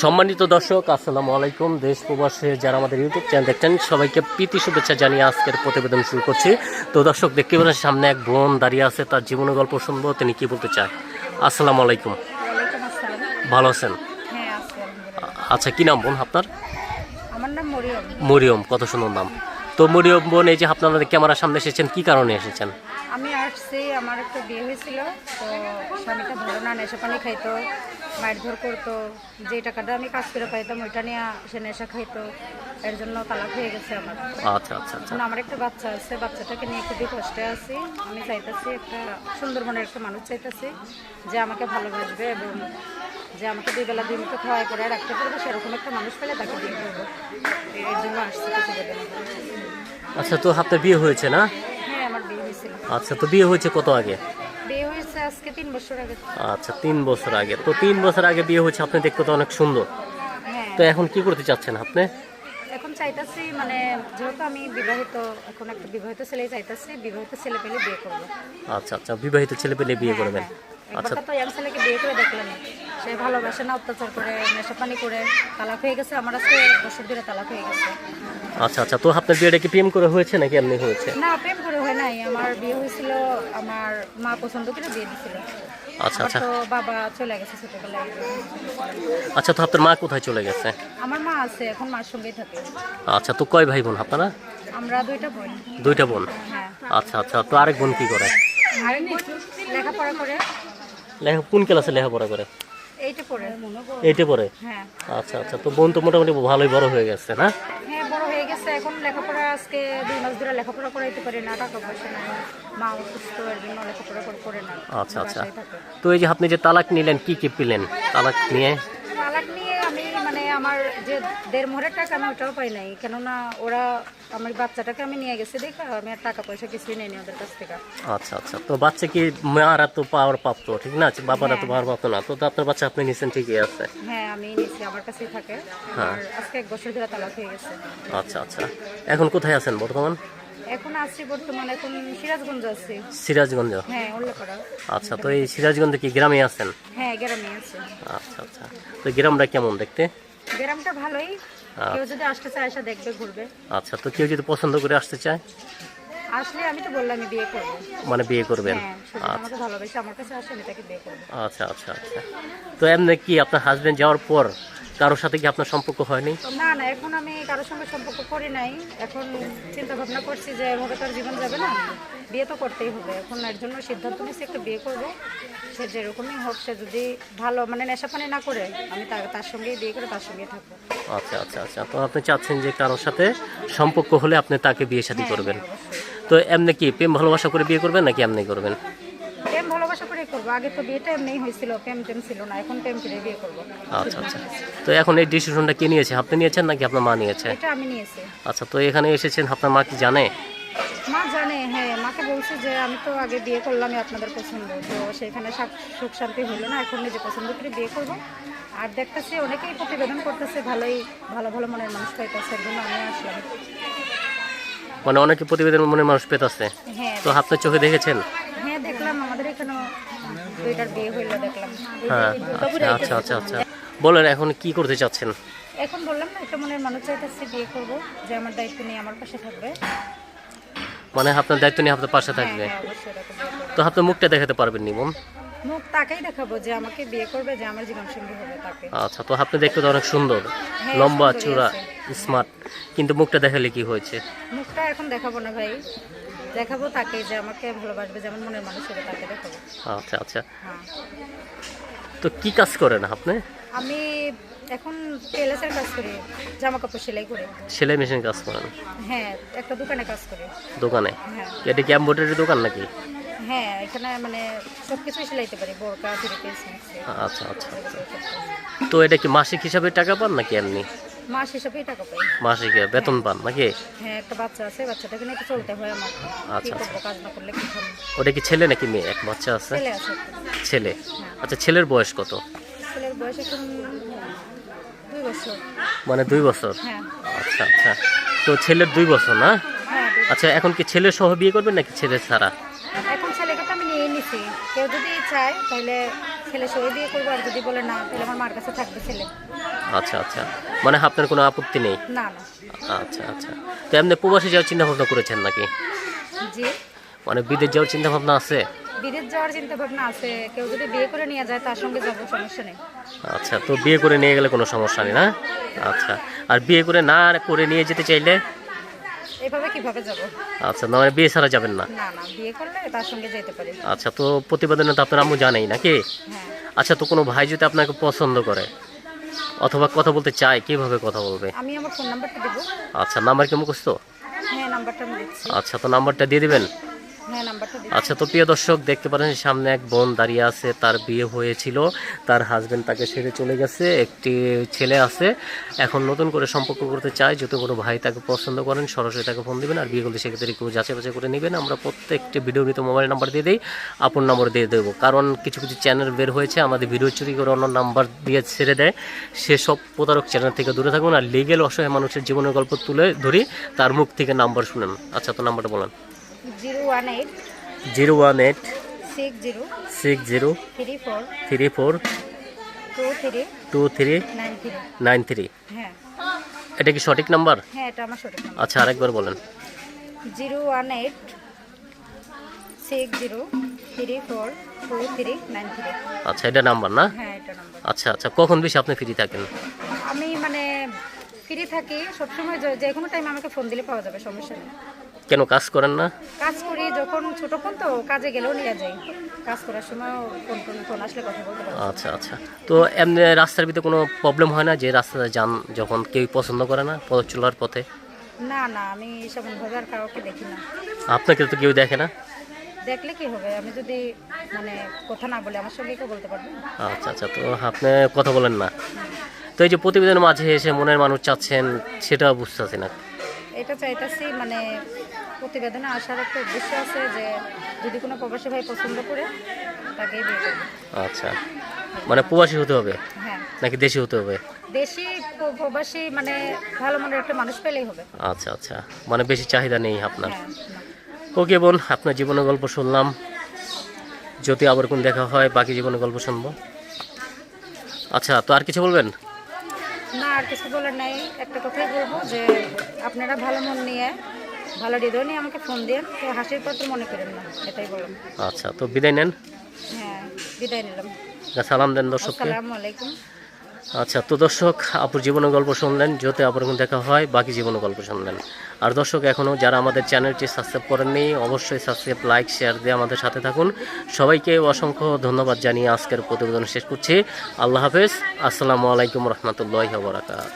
সম্মানিত দর্শক আসসালামু আলাইকুম। দেশ প্রবাসে যারা আমাদের ইউটিউব চ্যানেল দেখছেন সবাইকে প্রীতি শুভেচ্ছা জানিয়ে আজকের প্রতিবেদন শুরু করছি। তো দর্শক দেখতে পাচ্ছেন সামনে এক বোন দাঁড়িয়ে আছে তার জীবনের গল্প শুনব তিনি কি বলতে চায়? আসসালামু আলাইকুম। ভালো আছেন? হ্যাঁ আচ্ছা কি নাম বোন আপনার? মরিয়ম। কত সুন্দর নাম। তো মরিয়ম বোন এই যে আপনারা ক্যামেরার সামনে এসেছেন কি কারণে এসেছেন? আমি আসছি আমার একটা বিয়ে হয়েছিল তো স্বামীটা ধরো না নেশা পানি খাইতো। মায়ের ধর করতো যে টাকাটা আমি কাজ করে পাইতাম ওইটা নিয়ে সে নেশা খাইতো এর জন্য তালাক হয়ে গেছে আমার। আচ্ছা আচ্ছা আচ্ছা। আমার একটা বাচ্চা আছে বাচ্চাটাকে নিয়ে খুবই কষ্টে আছি। আমি চাইতেছি একটা সুন্দরবনের একটা মানুষ চাইতেছি যে আমাকে ভালোবাসবে এবং যে আমাকে দুই বেলা দুই মুঠো খাওয়াই করে রাখতে পারবে সেরকম একটা মানুষ পেলে তাকে বিয়ে করব। এর জন্য আসছি আচ্ছা তো আপনার বিয়ে হয়েছে না? হ্যাঁ আমার বিয়ে হয়েছিল। আচ্ছা তো বিয়ে হয়েছে কত আগে? আজকে তিন বছর আগে আচ্ছা তিন বছর আগে। তো তিন বছর আগে বিয়ে হয়েছে আপনি দেখতে তো অনেক সুন্দর। হ্যাঁ। তো এখন কি করতে চাচ্ছেন আপনি? এখন চাইতাছি মানে যেহেতু আমি বিবাহিত এখন একটা বিবাহিত ছেলে চাইতাছি বিবাহিত ছেলে পেলে বিয়ে করব। আচ্ছা আচ্ছা বিবাহিত ছেলে পেলে বিয়ে করবেন। আচ্ছা। তো ইয়াং ছেলেকে বিয়ে করে দেখলাম। সে ভালোবাসে না অত্যাচার করে নেশা পানি করে তালাক হয়ে গেছে। আমার আজকে বছর ধরে তালাক হয়ে গেছে। আচ্ছা আচ্ছা তো আপনার বিয়েটা কি প্রেম করে হয়েছে নাকি এমনি হয়েছে? না প্রেম করে হয় নাই। আমার বিয়ে হয়েছিল আমার মা পছন্দ করে বিয়ে দিছিল। আচ্ছা আচ্ছা। তো বাবা চলে গেছে ছোটবেলায়। আচ্ছা তো আপনার মা কোথায় চলে গেছে? আমার মা আছে এখন মার সঙ্গেই থাকে। আচ্ছা তো কয় ভাই বোন আপনারা? আমরা দুইটা বোন। দুইটা বোন? হ্যাঁ। আচ্ছা আচ্ছা তো আরেক বোন কি করে? আরেক বোন লেখাপড়া করে। লেখা কোন ক্লাসে লেখাপড়া করে? এইটা পড়ে। এইটে পড়ে? হ্যাঁ। আচ্ছা আচ্ছা। তো বোন তো মোটামুটি ভালোই বড় হয়ে গেছে না? হ্যাঁ বড় হয়ে গেছে। এখন লেখাপড়া আজকে দুই মাস ধরে লেখাপড়া করাইতে পারি না টাকা পয়সা নাই। মা অসুস্থ এর জন্য লেখাপড়া করে- করে না। আচ্ছা আচ্ছা। তো এই যে আপনি যে তালাক নিলেন কি কি পেলেন তালাক নিয়ে? আমার যে দেড় মোহরের টাকা আমি ওটাও পাই নাই। কেননা ওরা আমার বাচ্চাটাকে আমি নিয়ে গেছি দেখা আমি আর টাকা পয়সা কিছুই নেই ওদের কাছ থেকে। আচ্ছা আচ্ছা। তো বাচ্চা কি মারা তো পাওয়ার প্রাপ্ত ঠিক না? বাবারা তো পাওয়ার প্রাপ্ত না। তো আপনার বাচ্চা আপনি নিছেন ঠিকই আছে। হ্যাঁ আমি নিয়েছি আমার কাছেই থাকে। হ্যাঁ। আর আজকে এক বছর ধরে তালাক হয়ে গেছে। আচ্ছা আচ্ছা। এখন কোথায় আছেন বর্তমান? এখন আছি বর্তমানে এখন সিরাজগঞ্জ আছি। সিরাজগঞ্জ? হ্যাঁ উল্লেখরা আচ্ছা তো এই সিরাজগঞ্জে কি গ্রামে আছেন? হ্যাঁ গ্রামে আছে। আচ্ছা আচ্ছা। তো গ্রামটা কেমন দেখতে? গ্রামটা ভালোই। কেউ যদি আসতে চায় এসে দেখবে ঘুরবে। আচ্ছা তো কেউ যদি পছন্দ করে আসতে চায়? আসলে আমি তো বললাম বিয়ে করব। মানে বিয়ে করবেন? হ্যাঁ আমাকে ভালোবেসে। আমার কাছে আসে আমি তাকে বিয়ে করব। আচ্ছা আচ্ছা আচ্ছা। তো এমনি কি আপনার হাজবেন্ড যাওয়ার পর কারোর সাথে কি আপনার সম্পর্ক হয়নি? না না এখন আমি কারোর সঙ্গে সম্পর্ক করি নাই। এখন চিন্তা ভাবনা করছি যে এভাবে তার জীবন যাবে না। বিয়ে তো করতেই হবে। এখন এর জন্য সিদ্ধান্ত নিচ্ছি একটা বিয়ে করব। সে যেরকমই হোক সে যদি ভালো মানে নেশা পানি না করে আমি তার তার সঙ্গেই বিয়ে করে তার সঙ্গেই থাকব। আচ্ছা আচ্ছা আচ্ছা। তো আপনি চাচ্ছেন যে কারোর সাথে সম্পর্ক হলে আপনি তাকে বিয়ে শাদী করবেন। তো এমনি কি প্রেম ভালোবাসা করে বিয়ে করবেন নাকি এমনি করবেন? করব। আগে তো বিয়েটা এমনিই হয়েছিল প্রেম টেম ছিল না এখন প্রেম করে বিয়ে করব। আচ্ছা আচ্ছা। তো এখন এই ডিসিশনটা কে নিয়েছে? আপনি নিয়েছেন নাকি আপনার মা নিয়েছে? এটা আমি নিয়েছি। আচ্ছা তো এখানে এসেছেন আপনার মা কি জানে? মা জানে হ্যাঁ মাকে বলছে যে আমি তো আগে বিয়ে করলামই আপনাদের পছন্দ তো সেখানে সুখ শান্তি হলো না এখন নিজে পছন্দ করে বিয়ে করব। আর দেখতেছি অনেকেই প্রতিবেদন করতেছে ভালোই ভালো ভালো মনের মানুষ পাইতেছে জন্য আমি আসলাম। মানে অনেকে প্রতিবেদন মনে মানুষ পেতাছে। হ্যাঁ। তো আপনার চোখে দেখেছেন হ্যাঁ দেখলাম আমাদের এখানে দুইটার বিয়ে হইল দেখলাম। হ্যাঁ আচ্ছা আচ্ছা আচ্ছা আচ্ছা। বলেন এখন কি করতে চাচ্ছেন? এখন বললাম না একটা মনের মানুষ চাইতেছে বিয়ে করব যে আমার দায়িত্ব নিয়ে আমার পাশে থাকবে। মানে আপনার দায়িত্ব নিয়ে আপনার পাশে হ্যাঁ থাকবে হ্যাঁ করব। তো আপনার মুখটা দেখাতে পারবেন নি বোন? মুখ তাকেই দেখাবো যে আমাকে বিয়ে করবে যে আমার জীবন সঙ্গী হবে তাকে। আচ্ছা তো আপনি দেখতে তো অনেক সুন্দর। হ্যাঁ, লম্বা চূড়া স্মার্ট। কিন্তু মুখটা দেখালে কি হয়েছে? মুখটা এখন দেখাবো না ভাই। দেখাবো তাকে যে আমাকে ভালোবাসবে যেমন মনের মানুষ হবে তাকে দেখাবো। আচ্ছা আচ্ছা। হ্যাঁ। তো কি কাজ করেন আপনি? আমি এখন টেলার্সের কাজ করি জামা কাপড় সেলাই করি। সেলাই মেশিন কাজ করেন? হ্যাঁ একটা দোকানে কাজ করি। দোকানে? হ্যাঁ। এটা কি এম্ব্রয়ডারি দোকান নাকি? হ্যাঁ এখানে মানে সব কিছুই সেলাইতে পারি বোরকা থ্রি পিস আচ্ছা আচ্ছা আচ্ছা। তো এটা কি মাসিক হিসাবে টাকা পান নাকি এমনি? মাস হিসাবেই টাকা পাই। মাসিক বেতন পান নাকি? হ্যাঁ একটা বাচ্চা আছে বাচ্চাটাকে নিয়ে তো চলতে হয় আমার। কি আচ্ছা, কাজ না করলে কি খাব ওটা কি ছেলে নাকি মেয়ে? এক বাচ্চা আছে? ছেলে আছে একটা। ছেলে। আচ্ছা ছেলের বয়স কত? ছেলের বয়স এখন দুই বছর। মানে দুই বছর? হ্যাঁ। আচ্ছা আচ্ছা। তো ছেলের দুই বছর না? হ্যাঁ দুই আচ্ছা এখন কি ছেলে সহ বিয়ে করবেন নাকি ছেলে ছাড়া? এখন ছেলেকে তো আমি নিয়ে নিছি। কেউ যদি চায় তাহলে ছেলে সবাই বিয়ে করব আর যদি বলে না তাহলে আমার মার কাছে থাকবে ছেলে। আচ্ছা আচ্ছা। মানে আপনার কোনো আপত্তি নেই? না না। আচ্ছা আচ্ছা। তো এমনি প্রবাসী যাওয়ার চিন্তা ভাবনা করেছেন নাকি? জি। মানে বিদেশ যাওয়ার চিন্তা ভাবনা আছে? বিদেশ যাওয়ার চিন্তা ভাবনা আছে। কেউ যদি বিয়ে করে নিয়ে যায় তার সঙ্গে যাব সমস্যা নেই। আচ্ছা তো বিয়ে করে নিয়ে গেলে কোনো সমস্যা নেই না? আচ্ছা। আর বিয়ে করে না করে নিয়ে যেতে চাইলে? এভাবে কীভাবে যাব? আচ্ছা না মানে বিয়ে ছাড়া যাবেন না? না না বিয়ে করলে তার সঙ্গে যেতে পারি। আচ্ছা তো প্রতিবেদনে তো আপনার আম্মু জানেই নাকি? হ্যাঁ। আচ্ছা তো কোনো ভাই যদি আপনাকে পছন্দ করে অথবা কথা বলতে চায় কীভাবে কথা বলবে? আমি আমার ফোন নাম্বারটা দেব। আচ্ছা নাম্বার কি মুখস্থ? হ্যাঁ নাম্বারটা আমি দিচ্ছি। আচ্ছা তো নাম্বারটা দিয়ে দিবেন? আচ্ছা তো প্রিয় দর্শক, দেখতে পারেন সামনে এক বোন দাঁড়িয়ে আছে, তার বিয়ে হয়েছিল, তার হাজবেন্ড তাকে ছেড়ে চলে গেছে, একটি ছেলে আছে। এখন নতুন করে সম্পর্ক করতে চায় যদি কোনো ভাই তাকে পছন্দ করেন, সরাসরি তাকে ফোন দিবেন, আর বিয়ে করলে সেক্ষেত্রে একটু যাচাই বাছাই করে নেবেন। আমরা প্রত্যেকটি ভিডিও নিতে মোবাইল নাম্বার দিয়ে দিই, আপন নম্বর দিয়ে দেবো। কারণ কিছু কিছু চ্যানেল বের হয়েছে, আমাদের ভিডিও চুরি করে অন্য নাম্বার দিয়ে ছেড়ে দেয়। সেসব প্রতারক চ্যানেল থেকে দূরে থাকুন, আর লিগেল অসহায় মানুষের জীবনের গল্প তুলে ধরি, তার মুখ থেকে নাম্বার শুনেন। আচ্ছা তো নাম্বারটা বলেন। Zero one eight zero one eight six zero six zero three four three four two three two three nine three nine three হ্যাঁ। এটা কি সঠিক নাম্বার? হ্যাঁ এটা আমার সঠিক নাম্বার। আচ্ছা আরেকবার বলেন। Zero one eight six zero three four two three nine three আচ্ছা এটা নাম্বার না? হ্যাঁ এটা নাম্বার। আচ্ছা আচ্ছা কখন বেশি আপনি ফ্রি থাকেন? আমি মানে ফ্রি থাকি সবসময় যে- যে কোনো টাইম আমাকে ফোন দিলে পাওয়া যাবে সমস্যা নেই। কেন কাজ করেন না? কাজ করি যখন ছোট ফোন তো কাজে গেলেও নিয়ে যাই। কাজ করার সময় ফোন ফোন ফোন আসলে কথা বলতে পারি। আচ্ছা আচ্ছা। তো এমনি রাস্তার ভিতরে কোনো প্রবলেম হয় না যে রাস্তাতে যান যখন কেউ পছন্দ করে না পথ চলার পথে? না না আমি সেমনভাবে আর কাউকে দেখি না। আপনাকে তো কেউ দেখে না? দেখলে কি হবে? আমি যদি মানে কথা না বলে আমার সঙ্গে কেউ বলতে পারবে আচ্ছা আচ্ছা। তো আপনি কথা বলেন না। তো এই যে প্রতিবেদনের মাঝে এসে মনের মানুষ চাচ্ছেন সেটা বুঝতেছি না। এটা চাইতেছি মানে প্রতিবেদনে আসার একটা উদ্দেশ্য আছে যে যদি কোনো প্রবাসী ভাই পছন্দ করে তাকেই বিয়ে করবে আচ্ছা। মানে প্রবাসী হতে হবে? হ্যাঁ। নাকি দেশি হতে হবে? দেশি প্রবাসী মানে ভালো মনের একটা মানুষ পেলেই হবে। আচ্ছা আচ্ছা। মানে বেশি চাহিদা নেই আপনার? হ্যাঁ ওকে বোন আপনার জীবনের গল্প শুনলাম। যদি আবার কোন দেখা হয়? বাকি জীবনের গল্প শুনব। আচ্ছা তো আর কিছু বলবেন? আর কিছু বলার নাই। একটা কথাই বলব যে আপনারা ভালো মন নিয়ে ভালো হৃদয় নিয়ে আমাকে ফোন দিয়ে তো হাসির পত্র মনে করেন না এটাই বললাম আচ্ছা তো বিদায় নেন। হ্যাঁ বিদায় নিলাম। সালাম দেন দর্শক আসসালামু আলাইকুম। আচ্ছা তো দর্শক, আপুর জীবনের গল্প শুনলেন, যতে আপুর দেখা হয়, বাকি জীবনের গল্প শুনলেন। আর দর্শক এখনও যারা আমাদের চ্যানেলটি সাবস্ক্রাইব করেননি, অবশ্যই সাবস্ক্রাইব, লাইক, শেয়ার দিয়ে আমাদের সাথে থাকুন। সবাইকে অসংখ্য ধন্যবাদ জানিয়ে আজকের প্রতিবেদন শেষ করছি। আল্লাহ হাফেজ। আসসালামু আলাইকুম রহমতুল্লাহ বরাকাত